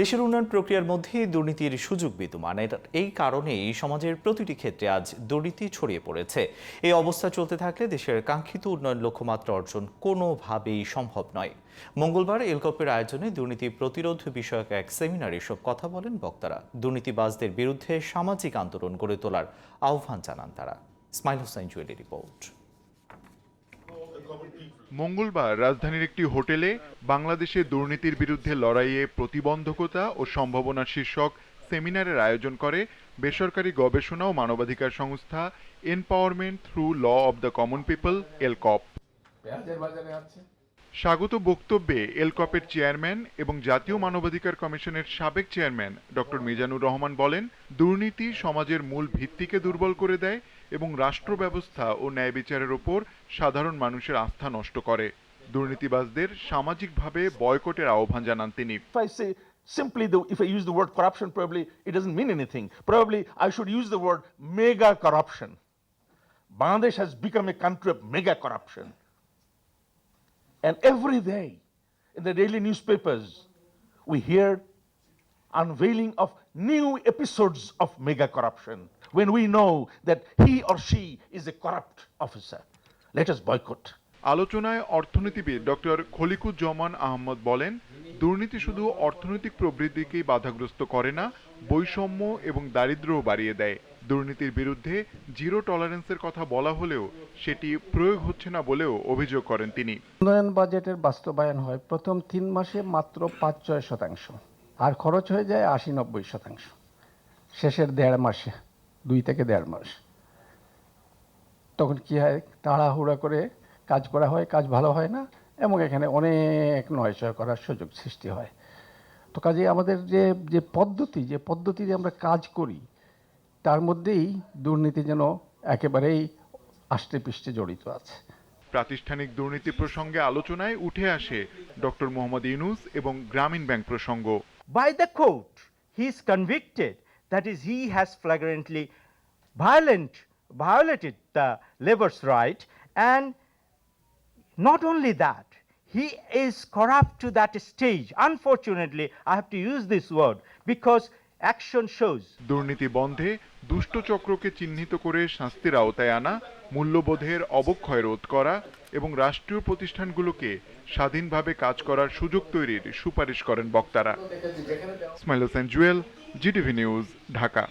দেশের উন্নয়ন প্রক্রিয়ার মধ্যে দুর্নীতির সুযোগ বিদ্যমান। এই কারণেই সমাজের প্রতিটি ক্ষেত্রে আজ দুর্নীতি ছড়িয়ে পড়েছে। এই অবস্থা চলতে থাকলে দেশের কাঙ্ক্ষিত উন্নয়ন লক্ষ্যমাত্রা অর্জন কোনোভাবেই সম্ভব নয়। মঙ্গলবার এলকপের আয়োজনে দুর্নীতি প্রতিরোধ বিষয়ক এক সেমিনারে এসব কথা বলেন বক্তারা। দুর্নীতিবাজদের বিরুদ্ধে সামাজিক আন্দোলন গড়ে তোলার আহ্বান জানান তারা। স্মাইল হোসাইন জুয়েলি রিপোর্ট। মঙ্গলবার রাজধানীর একটি হোটেলে বাংলাদেশে দুর্নীতির বিরুদ্ধে লড়াইয়ে প্রতিবন্ধকতা ও সম্ভাবনা শীর্ষক সেমিনারের আয়োজন করে বেসরকারি গবেষণা ও মানবাধিকার সংস্থা empowerment through law of the common people ELCOP স্বাগত বক্তব্যে এলকপের চেয়ারম্যান এবং জাতীয় মানবাধিকার কমিশনের সাবেক চেয়ারম্যান ডক্টর মিজানুর রহমান বলেন দুর্নীতি সমাজের মূল ভিত্তিকে দুর্বল করে দেয় এবং রাষ্ট্র ব্যবস্থা ও ন্যায় বিচারের ওপর সাধারণ মানুষের আস্থা নষ্ট করে দুর্নীতিবাজদের সামাজিকভাবে বয়কটের আহ্বান জানান তিনি simply, the, if I use the word corruption, probably it doesn't mean anything. Probably I should use the word mega corruption. Bangladesh has become a country of mega corruption. And every day in the daily newspapers, we hear unveiling of new episodes of mega corruption when we know that he or she is a corrupt officer. Let us boycott. আলোচনায় অর্থনীতিবিদ doctor Khaliquzzaman Ahmad বলেন দুর্নীতি শুধু অর্থনৈতিক প্রবৃদ্ধিকেই বাধাগ্রস্ত করে না বৈষম্য এবং দারিদ্র্যও বাড়িয়ে দেয় দুর্নীতির বিরুদ্ধে জিরো টলারেন্সের কথা বলা হলেও সেটি প্রয়োগ হচ্ছে না বলেও অভিযোগ করেন তিনি উন্নয়ন বাজেটের বাস্তবায়ন হয় প্রথম তিন মাসে মাত্র পাঁচ ছয় শতাংশ আর খরচ হয়ে যায় আশি নব্বই শতাংশ। শেষের দেড় মাসে, দুই থেকে দেড় মাস। তখন কি হয়, তাড়াহুড়া করে কাজ করা হয়, কাজ ভালো হয় না, এবং এখানে অনেক নয়চয় করার সুযোগ সৃষ্টি হয়। তো কাজে আমাদের যে যে পদ্ধতি, যে পদ্ধতিতে আমরা কাজ করি, তার মধ্যেই দুর্নীতি যেন একেবারেই আষ্টে পৃষ্ঠে জড়িত আছে। প্রাতিষ্ঠানিক দুর্নীতি প্রসঙ্গে আলোচনায় উঠে আসে ডক্টর মোহাম্মদ ইউনুস এবং গ্রামীণ ব্যাংক প্রসঙ্গ। By the court he is convicted. That is he has flagrantly violent violated the labor's right. And not only that he is corrupt to that stage. Unfortunately i have to use this word because action shows দুর্নীতি বন্ধে দুষ্টচক্রকে চিহ্নিত করে শাস্তির আওতায় আনা, মূল্যবোধের অবক্ষয় রোধ করা এবং রাষ্ট্রীয় প্রতিষ্ঠানগুলোকে স্বাধীনভাবে কাজ করার সুযোগ তৈরির সুপারিশ করেন বক্তারা। Ismail Hossain Jewel GTV news Dhaka